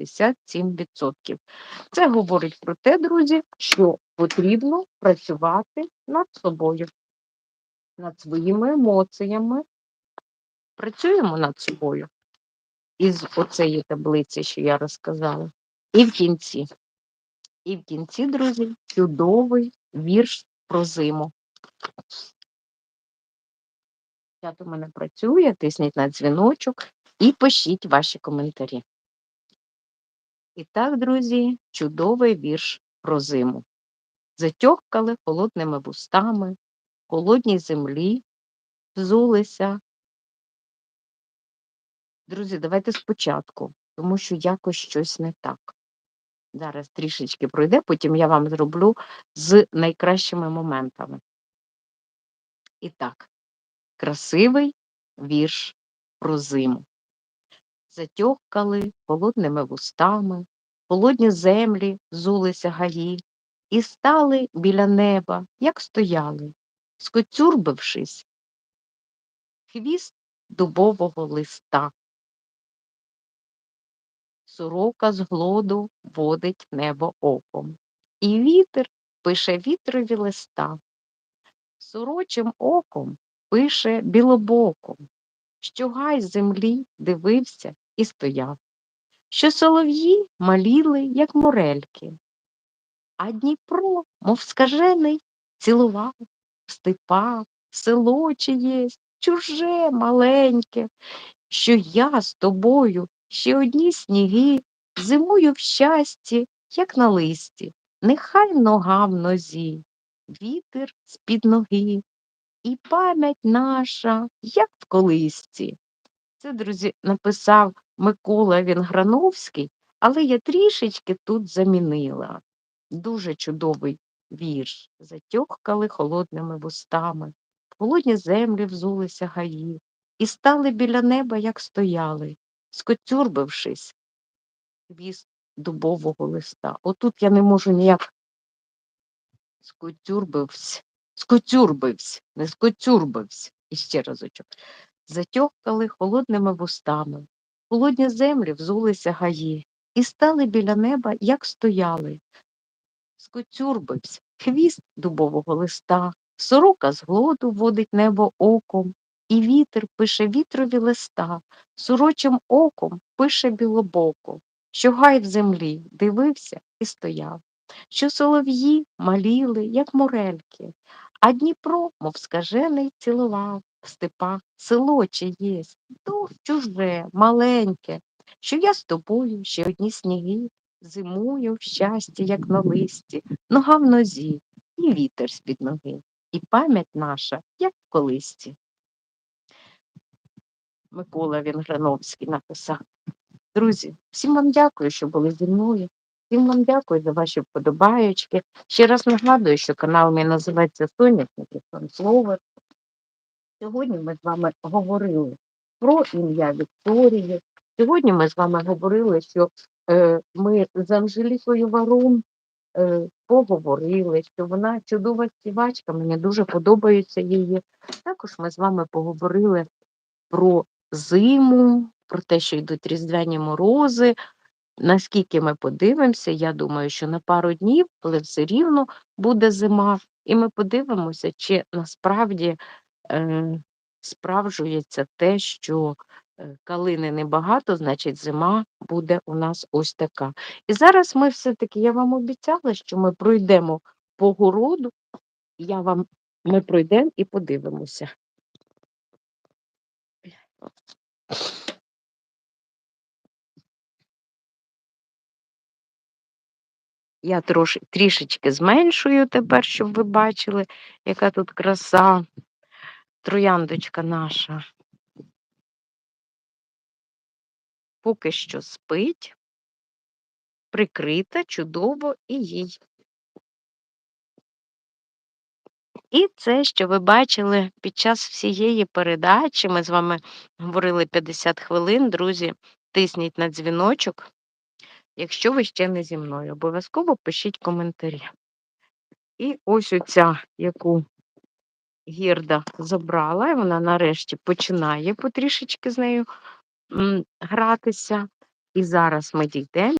67%. Це говорить про те, друзі, що потрібно працювати над собою, над своїми емоціями. Працюємо над собою із оцеї таблиці, що я розказала. І в кінці. І в кінці, друзі, чудовий вірш про зиму. Чат у мене працює, тисніть на дзвіночок і пишіть ваші коментарі. І так, друзі, чудовий вірш про зиму. Затьохкали холодними вустами, холодній землі, взулися. Друзі, давайте спочатку, тому що якось щось не так. Зараз трішечки пройде, потім я вам зроблю з найкращими моментами. І так, красивий вірш про зиму. Затьохкали холодними вустами, холодні землі зулися гаї, і стали біля неба, як стояли, скоцюрбившись, хвіст дубового листа. Сорока з глоду водить небо оком, і вітер пише вітрові листа. Сорочим оком пише білобоком, що гай землі дивився і стояв, що солов'ї маліли, як морельки, а Дніпро, мов скажений, цілував, степав, село чиєсь, чуже маленьке, що я з тобою ще одні сніги, зимую в щасті, як на листі, нехай нога в нозі, вітер з-під ноги, і пам'ять наша, як в колисці. Це, друзі, написав Микола Вінграновський, але я трішечки тут замінила. Дуже чудовий вірш. Затьохкали холодними вустами, холодні землі взулися гаї, і стали біля неба, як стояли, скоцюрбившись хвіст дубового листа. Отут я не можу ніяк скоцюрбився, скоцюрбився, не скоцюрбився. І ще разочок. Затьохкали холодними вустами, холодні землі взулися гаї, і стали біля неба, як стояли. Скоцюрбився хвіст дубового листа, сорока з глоду водить небо оком, і вітер пише вітрові листа, сорочим оком пише білобоко, що гай в землі дивився і стояв, що солов'ї маліли, як морельки, а Дніпро, мов скажений, цілував в степах село чиєсь, то чуже, маленьке, що я з тобою ще одні сніги, зимую в щасті, як на листі, нога в нозі, і вітер з-під ноги, і пам'ять наша, як в колисті. Микола Вінграновський написав. Друзі, всім вам дякую, що були зі мною. Всім вам дякую за ваші вподобаєчки. Ще раз нагадую, що канал мій називається Соняшники Слово. Сьогодні ми з вами говорили про ім'я Вікторії. Сьогодні ми з вами говорили, що е, ми з Анжелікою Варун е, поговорили, що вона чудова співачка, мені дуже подобається її. Також ми з вами поговорили про зиму, про те, що йдуть різдвяні морози. Наскільки ми подивимося, я думаю, що на пару днів, але все рівно буде зима, і ми подивимося, чи насправді справжується те, що е, калини небагато, значить зима буде у нас ось така. І зараз ми все-таки, я вам обіцяла, що ми пройдемо по городу, я вам ми пройдемо і подивимося. Я трош, трішечки зменшую тепер, щоб ви бачили, яка тут краса, трояндочка наша. Поки що спить, прикрита, чудово і їй. І це, що ви бачили під час всієї передачі, ми з вами говорили 50 хвилин, друзі, тисніть на дзвіночок. Якщо ви ще не зі мною, обов'язково пишіть коментарі. І ось оця, яку гірда забрала, і вона нарешті починає потрішечки з нею гратися. І зараз ми дійдемо